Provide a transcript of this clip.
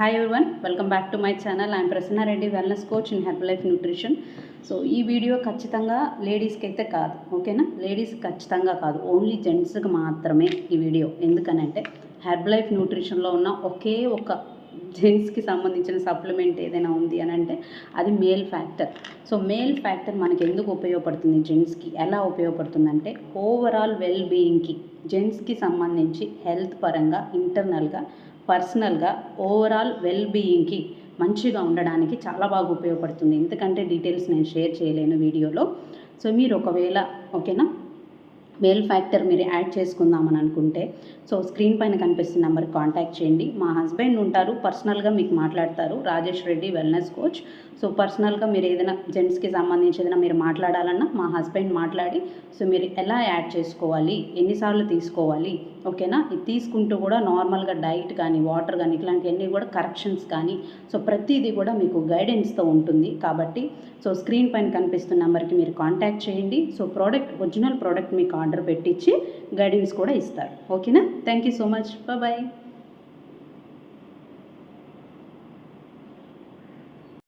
Hi everyone welcome back to my channel I'm Prasanna Reddy wellness coach in herb life nutrition so ఈ video ఖచ్చితంగా లేడీస్కి అయితే కాదు ఓకేనా లేడీస్ ఖచ్చితంగా కాదు ఓన్లీ జెంట్స్కి మాత్రమే ఈ వీడియో ఎందుకనంటే హెర్బ్ లైఫ్ న్యూట్రిషన్లో ఉన్న ఒకే ఒక జెంట్స్కి సంబంధించిన సప్లిమెంట్ ఏదైనా ఉంది అని అంటే అది male factor so male factor మనకి ఎందుకు ఉపయోగపడుతుంది జెంట్స్కి ఎలా ఉపయోగపడుతుందంటే ఓవరాల్ వెల్ బీయింగ్కి జెంట్స్కి సంబంధించి హెల్త్ పరంగా ఇంటర్నల్గా పర్సనల్గా ఓవరాల్ వెల్ బీయింగ్కి మంచిగా ఉండడానికి చాలా బాగా ఉపయోగపడుతుంది. ఎందుకంటే డీటెయిల్స్ నేను షేర్ చేయలేను వీడియోలో. సో మీరు ఒకవేళ ఓకేనా? మేల్ ఫ్యాక్టర్ మీరు యాడ్ చేసుకుందామని అనుకుంటే సో స్క్రీన్ పైన కనిపిస్తున్న నెంబర్ కాంటాక్ట్ చేయండి. మా హస్బెండ్ ఉంటారు పర్సనల్గా మీకు మాట్లాడతారు. Rajesh Reddy wellness coach. So పర్సనల్గా మీరు ఏదైనా జెంట్స్కి సంబంధించి ఏదైనా మీరు మాట్లాడాలన్నా మా హస్బెండ్ మాట్లాడి సో మీరు ఎలా యాడ్ చేసుకోవాలి ఎన్నిసార్లు తీసుకోవాలి ఓకేనా? ఇది తీసుకుంటూ కూడా నార్మల్గా డైట్ కానీ వాటర్ కానీ ఇట్లాంటివన్నీ కూడా కరెక్షన్స్ కానీ సో ప్రతిదీ కూడా మీకు గైడెన్స్తో ఉంటుంది. కాబట్టి సో స్క్రీన్ పైన కనిపిస్తున్న నెంబర్కి మీరు కాంటాక్ట్ చేయండి. సో ప్రోడక్ట్ ఒరిజినల్ ప్రోడక్ట్ మీకు ఆర్డర్ పెట్టించి గైడెన్స్ కూడా ఇస్తారు. ఓకేనా? Thank you so much bye